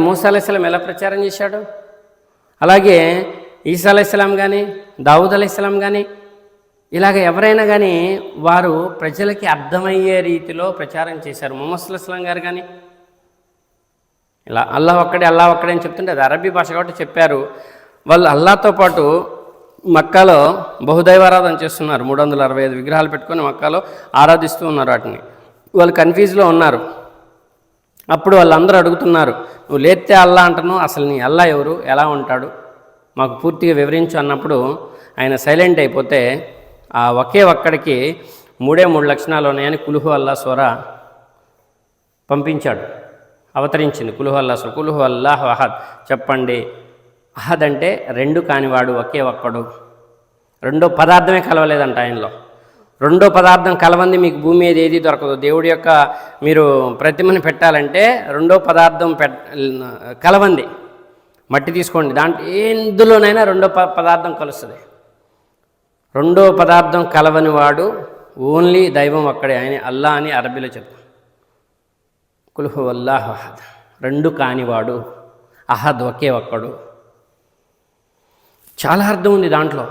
మూసాలైస్లాం ఎలా ప్రచారం చేశాడు? అలాగే ఈసా అలైస్లాం కానీ దావుద్ అలైస్లాం కానీ ఇలాగ ఎవరైనా కానీ వారు ప్రజలకి అర్థమయ్యే రీతిలో ప్రచారం చేశారు. మొహమ్మద్ అస్లాం గారు కానీ ఇలా అల్లాహ్ ఒక్కడే అల్లాహ్ ఒక్కడే అని చెప్తుంటే అది అరబీ భాష కాబట్టి చెప్పారు. వాళ్ళు అల్లాతో పాటు మక్కాలో బహుదైవారాధన చేస్తున్నారు. మూడు వందల అరవై ఐదు విగ్రహాలు పెట్టుకొని మక్కాలో ఆరాధిస్తూ ఉన్నారు వాటిని. వాళ్ళు కన్ఫ్యూజ్లో ఉన్నారు. అప్పుడు వాళ్ళందరూ అడుగుతున్నారు నువ్వు లేతే అల్లా అంటను అసలు నీ అల్లా ఎవరు? ఎలా ఉంటాడు? మాకు పూర్తిగా వివరించు అన్నప్పుడు ఆయన సైలెంట్ అయిపోతే ఆ ఒకే ఒక్కడికి మూడే మూడు లక్షణాలు ఉన్నాయని కులుహు అల్లా స్వర పంపించాడు. అవతరించింది కులుహు అల్లా స్వర కులుహు అల్లాహ్ అహద్. చెప్పండి అహద్ అంటే రెండు కానివాడు ఒకే ఒక్కడు. రెండో పదార్థమే కలవలేదంట ఆయనలో. రెండో పదార్థం కలవంది మీకు భూమి మీద ఏది దొరకదు. దేవుడి యొక్క మీరు ప్రతిమని పెట్టాలంటే రెండో పదార్థం పెట్ కలవంది. మట్టి తీసుకోండి. దాంట్లో ఎందులోనైనా రెండో ప పదార్థం కలుస్తుంది. రెండో పదార్థం కలవని వాడు ఓన్లీ దైవం అక్కడే ఆయన అల్లా అని అరబీలో చెప్తాం. కులుహు అల్లాహ్ అహద్. రెండు కానివాడు అహద్ ఒకే ఒక్కడు. చాలా అర్థం ఉంది దాంట్లో.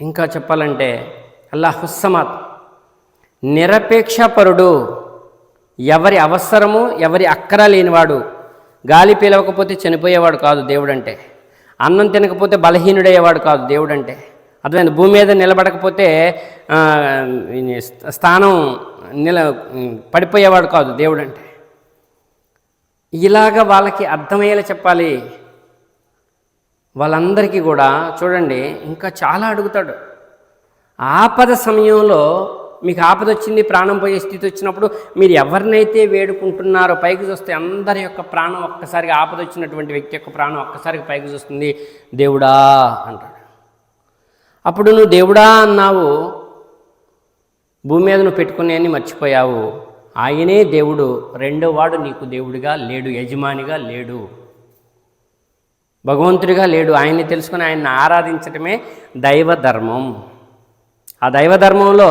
ఇంకా చెప్పాలంటే అల్లా హుస్సమాత్ నిరపేక్షపరుడు ఎవరి అవసరము ఎవరి అక్కర లేనివాడు గాలి పీలవకపోతే చనిపోయేవాడు కాదు దేవుడంటే. అన్నం తినకపోతే బలహీనుడయ్యేవాడు కాదు దేవుడంటే. అర్థమైంది? భూమి మీద నిలబడకపోతే స్థానం నిల పడిపోయేవాడు కాదు దేవుడంటే. ఇలాగ వాళ్ళకి అర్థమయ్యేలా చెప్పాలి. వాళ్ళందరికీ కూడా చూడండి ఇంకా చాలా అడుగుతాడు. ఆపద సమయంలో మీకు ఆపద వచ్చింది ప్రాణం పోయే స్థితి వచ్చినప్పుడు మీరు ఎవరినైతే వేడుకుంటున్నారో పైకి చూస్తే అందరి యొక్క ప్రాణం ఒక్కసారిగా ఆపద వచ్చినటువంటి వ్యక్తి యొక్క ప్రాణం ఒక్కసారిగా పైకి చూస్తుంది. దేవుడా అంటాడు. అప్పుడు నువ్వు దేవుడా అన్నావు భూమి మీద నువ్వు పెట్టుకునే అని మర్చిపోయావు. ఆయనే దేవుడు రెండో వాడు నీకు దేవుడిగా లేడు యజమానిగా లేడు. భగవంతుడిగా లేడు. ఆయన్ని తెలుసుకుని ఆయన్ని ఆరాధించటమే దైవ ధర్మం. ఆ దైవ ధర్మంలో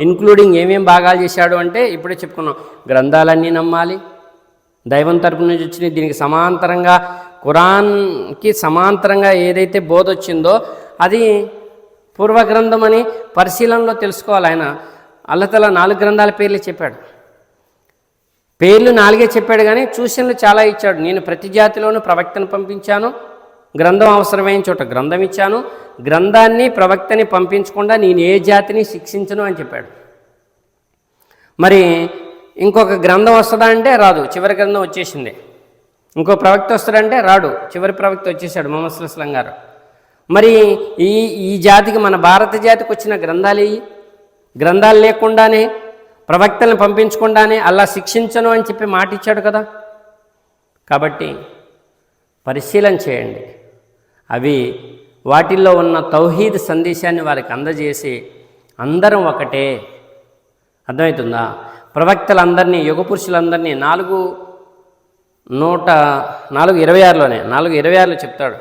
ఇన్క్లూడింగ్ ఏమేం భాగాలు చేశాడు అంటే ఇప్పుడే చెప్పుకున్నాం. గ్రంథాలన్నీ నమ్మాలి. దైవం తరపు నుంచి వచ్చినాయి దీనికి సమాంతరంగా ఖురాన్కి సమాంతరంగా ఏదైతే బోధ వచ్చిందో అది పూర్వగ్రంథం అని పరిశీలనలో తెలుసుకోవాలి ఆయన. అల్లతల నాలుగు గ్రంథాల పేర్లు చెప్పాడు. పేర్లు నాలుగే చెప్పాడు కానీ సూచనలు చాలా ఇచ్చాడు. నేను ప్రతి జాతిలోనూ ప్రవక్తను పంపించాను. గ్రంథం అవసరమైన చోట గ్రంథం ఇచ్చాను. గ్రంథాన్ని ప్రవక్తని పంపించకుండా నేను ఏ జాతిని శిక్షించను అని చెప్పాడు. మరి ఇంకొక గ్రంథం వస్తుందా అంటే రాదు. చివరి గ్రంథం వచ్చేసింది. ఇంకో ప్రవక్త వస్తాడంటే రాడు. చివరి ప్రవక్త వచ్చేసాడు మొహమ్మద్ సుల్లాం గారు. మరి ఈ ఈ జాతికి మన భారత జాతికి వచ్చిన గ్రంథాలు ఇవి గ్రంథాలు లేకుండానే ప్రవక్తలను పంపించకుండానే అలా శిక్షించను అని చెప్పి మాట ఇచ్చాడు కదా. కాబట్టి పరిశీలన చేయండి. అవి వాటిల్లో ఉన్న తౌహీద్ సందేశాన్ని వారికి అందజేసి అందరం ఒకటే. అర్థమవుతుందా? ప్రవక్తలందరినీ యుగ పురుషులందరినీ నాలుగు నూట నాలుగు ఇరవై ఆరులోనే నాలుగు ఇరవై ఆరులో చెప్తాడు.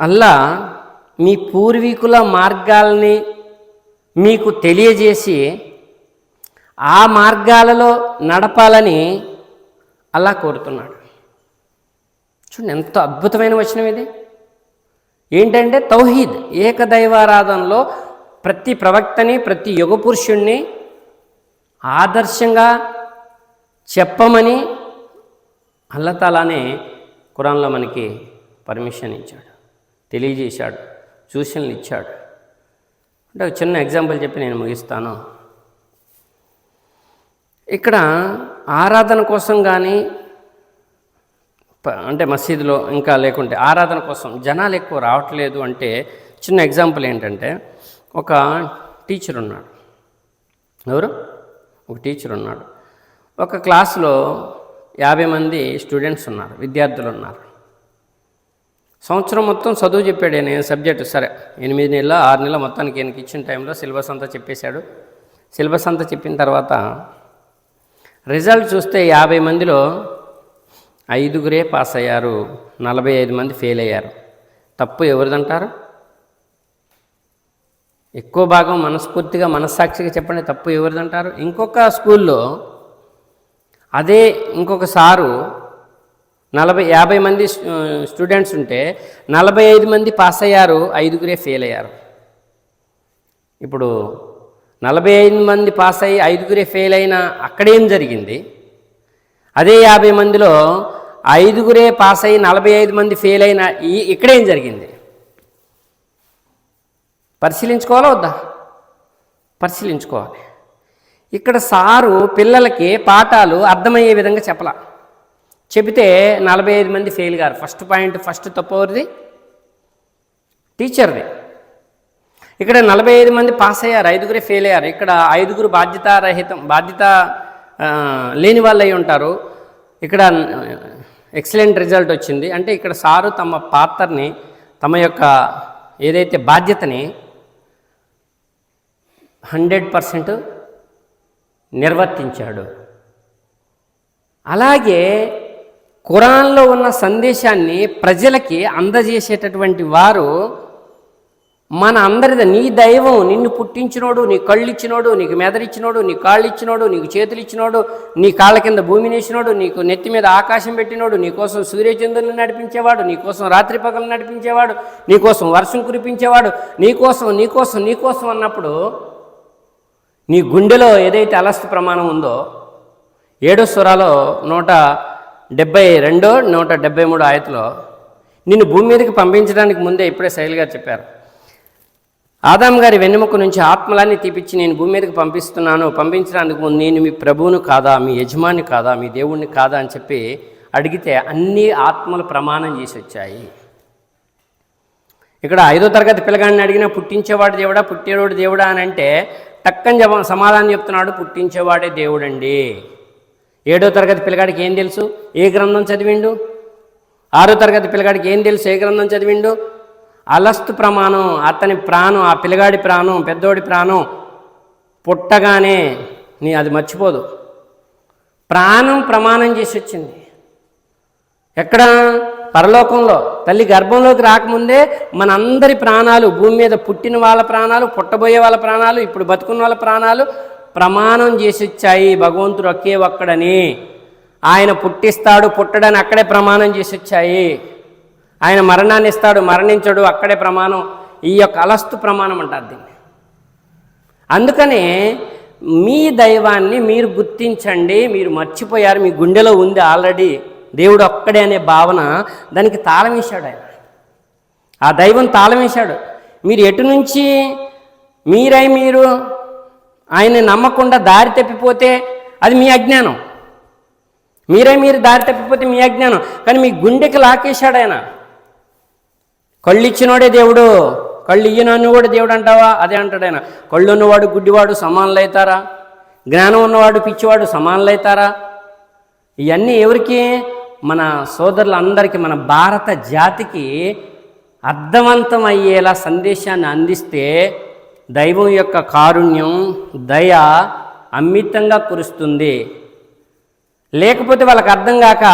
అల్లా మీ పూర్వీకుల మార్గాల్ని మీకు తెలియజేసి ఆ మార్గాలలో నడపాలని అలా కోరుతున్నాడు. చూడండి ఎంత అద్భుతమైన వచనం ఇది. ఏంటంటే తౌహీద్ ఏకదైవారాధనలో ప్రతి ప్రవక్తని ప్రతి యుగ పురుషుణ్ణి ఆదర్శంగా చెప్పమని అల్లతాలానే ఖురాన్లో మనకి పర్మిషన్ ఇచ్చాడు తెలియజేశాడు సూచనలు ఇచ్చాడు. అంటే ఒక చిన్న ఎగ్జాంపుల్ చెప్పి నేను ముగిస్తాను. ఇక్కడ ఆరాధన కోసం కానీ అంటే మసీదులో ఇంకా లేకుంటే ఆరాధన కోసం జనాలు ఎక్కువ రావట్లేదు అంటే చిన్న ఎగ్జాంపుల్ ఏంటంటే ఒక టీచర్ ఉన్నాడు. ఎవరు? ఒక టీచర్ ఉన్నాడు. ఒక క్లాసులో యాభై మంది స్టూడెంట్స్ ఉన్నారు విద్యార్థులు ఉన్నారు. సంవత్సరం మొత్తం చదువు చెప్పాడు నేను సబ్జెక్టు సరే ఎనిమిది నెలల ఆరు నెలల మొత్తానికి ఈయనకి ఇచ్చిన టైంలో సిలబస్ అంతా చెప్పేశాడు. సిలబస్ అంతా చెప్పిన తర్వాత రిజల్ట్ చూస్తే యాభై మందిలో ఐదుగురే పాస్ అయ్యారు. నలభై ఐదు మంది ఫెయిల్ అయ్యారు. తప్పు ఎవరిదంటారు? ఎక్కువ భాగం మనస్ఫూర్తిగా మనస్సాక్షిగా చెప్పండి తప్పు ఎవరిదంటారు? ఇంకొక స్కూల్లో అదే ఇంకొక సారు నలభై యాభై మంది స్టూడెంట్స్ ఉంటే నలభై ఐదు మంది పాస్ అయ్యారు ఐదుగురే ఫెయిల్ అయ్యారు. ఇప్పుడు నలభై ఐదు మంది పాస్ అయ్యి ఐదుగురే ఫెయిల్ అయిన అక్కడేం జరిగింది? అదే యాభై మందిలో ఐదుగురే పాస్ అయ్యి నలభై ఐదు మంది ఫెయిల్ అయిన ఈ ఇక్కడేం జరిగింది? పరిశీలించుకోవాలా వద్దా? పరిశీలించుకోవాలి. ఇక్కడ సారు పిల్లలకి పాఠాలు అర్థమయ్యే విధంగా చెప్పలా. చెబితే నలభై ఐదు మంది ఫెయిల్ గారు. ఫస్ట్ పాయింట్ ఫస్ట్ తప్పవరిది టీచర్ది. ఇక్కడ నలభై ఐదు మంది పాస్ అయ్యారు ఐదుగురే ఫెయిల్ అయ్యారు. ఇక్కడ ఐదుగురు బాధ్యతారహితం బాధ్యత లేని వాళ్ళు అయి ఉంటారు. ఇక్కడ ఎక్సలెంట్ రిజల్ట్ వచ్చింది. అంటే ఇక్కడ సారు తమ పాత్రని తమ యొక్క ఏదైతే బాధ్యతని హండ్రెడ్ పర్సెంట్ నిర్వర్తించాడు. అలాగే ఖురాన్లో ఉన్న సందేశాన్ని ప్రజలకి అందజేసేటటువంటి వారు మన అందరిది నీ దైవం నిన్ను పుట్టించినోడు నీ కళ్ళు ఇచ్చినోడు నీకు మెదడిచ్చినోడు నీ కాళ్ళు ఇచ్చినోడు నీకు చేతులు ఇచ్చినోడు నీ కాళ్ళ కింద భూమిని వేసినోడు నీకు నెత్తి మీద ఆకాశం పెట్టినోడు నీకోసం సూర్యచంద్రులను నడిపించేవాడు నీకోసం రాత్రి పగలు నడిపించేవాడు నీకోసం వర్షం కురిపించేవాడు నీకోసం నీకోసం నీకోసం అన్నప్పుడు నీ గుండెలో ఏదైతే అలస్త ప్రమాణం ఉందో ఏడో స్వరాలో నూట డెబ్బై రెండో నూట డెబ్బై మూడో ఆయతలో నిన్ను భూమి మీదకి పంపించడానికి ముందే ఇప్పుడే శైలి గారు చెప్పారు. ఆదాం గారి వెన్నెముక నుంచి ఆత్మలాన్ని తీపిచ్చి నేను భూమి మీదకి పంపిస్తున్నాను. పంపించడానికి ముందు నేను మీ ప్రభువును కాదా మీ యజమాని కాదా మీ దేవుణ్ణి కాదా అని చెప్పి అడిగితే అన్ని ఆత్మలు ప్రమాణం చేసి వచ్చాయి. ఇక్కడ ఐదో తరగతి పిల్లగాడిని అడిగినా పుట్టించేవాడు దేవుడా పుట్టేవాడు దేవుడా అని అంటే టక్కని జవా సమాధానం చెప్తున్నాడు పుట్టించేవాడే దేవుడండి. ఏడో తరగతి పిల్లగాడికి ఏం తెలుసు? ఏ గ్రంథం చదివిండు? ఆరో తరగతి పిల్లగాడికి ఏం తెలుసు? ఏ గ్రంథం చదివిండు? అలస్తు ప్రమాణం అతని ప్రాణం ఆ పిల్లగాడి ప్రాణం పెద్దోడి ప్రాణం పుట్టగానే నీ అది మర్చిపోదు. ప్రాణం ప్రమాణం చేసి వచ్చింది. ఎక్కడ? పరలోకంలో. తల్లి గర్భంలోకి రాకముందే మనందరి ప్రాణాలు భూమి మీద పుట్టిన వాళ్ళ ప్రాణాలు పుట్టబోయే వాళ్ళ ప్రాణాలు ఇప్పుడు బతుకున్న వాళ్ళ ప్రాణాలు ప్రమాణం చేసి వచ్చాయి. భగవంతుడు ఒకే ఒక్కడని. ఆయన పుట్టిస్తాడు పుట్టడని అక్కడే ప్రమాణం చేసి వచ్చాయి. ఆయన మరణాన్ని ఇస్తాడు మరణించడు. అక్కడే ప్రమాణం. ఈ యొక్క అలస్తు ప్రమాణం అంటారు దీన్ని. అందుకనే మీ దైవాన్ని మీరు గుర్తించండి మీరు మర్చిపోయారు మీ గుండెలో ఉంది ఆల్రెడీ. దేవుడు ఒక్కడే అనే భావన దానికి తాళం వేశాడు ఆయన. ఆ దైవం తాళం వేశాడు. మీరు ఎటు నుంచి మీరై మీరు ఆయన్ని నమ్మకుండా దారి తప్పిపోతే అది మీ అజ్ఞానం. మీరే మీరు దారి తప్పిపోతే మీ అజ్ఞానం. కానీ మీ గుండెకి లాకేశాడు ఆయన. కళ్ళు ఇచ్చినోడే దేవుడు. కళ్ళు ఇయ్యనన్ను కూడా దేవుడు అంటావా? అదే అంటాడు ఆయన. కళ్ళు ఉన్నవాడు గుడ్డివాడు సమానులైతారా? అవుతారా జ్ఞానం ఉన్నవాడు పిచ్చివాడు సమానులు అవుతారా ఇవన్నీ ఎవరికి? మన సోదరులందరికీ మన భారత జాతికి అర్థవంతం అయ్యేలా సందేశాన్ని అందిస్తే దైవం యొక్క కారుణ్యం దయ అమితంగా కురుస్తుంది. లేకపోతే వాళ్ళకి అర్థం కాక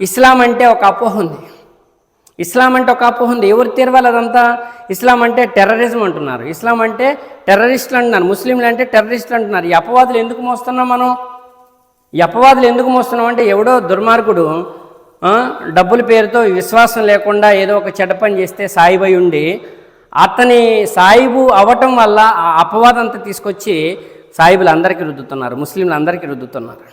ఇస్లాం అంటే ఒక అపోహ ఉంది. ఇస్లాం అంటే ఒక అపోహ ఉంది. ఎవరు తీరవాలి అదంతా ఇస్లాం అంటే టెర్రరిజం అంటున్నారు. ఇస్లాం అంటే టెర్రరిస్టులు అంటున్నారు. ముస్లింలు అంటే టెర్రరిస్టులు అంటున్నారు. ఈ అపవాదులు ఎందుకు మోస్తున్నాం మనం? ఈ అపవాదులు ఎందుకు మోస్తున్నాం అంటే ఎవడో దుర్మార్గుడు డబ్బుల పేరుతో విశ్వాసం లేకుండా ఏదో ఒక చెడ్డ పని చేస్తే సాయిబై ఉండి అతని సాయిబు అవటం వల్ల ఆ అపవాదంతా తీసుకొచ్చి సాయిబులు అందరికీ రుద్దుతున్నారు. ముస్లింలు అందరికీ రుద్దుతున్నారు.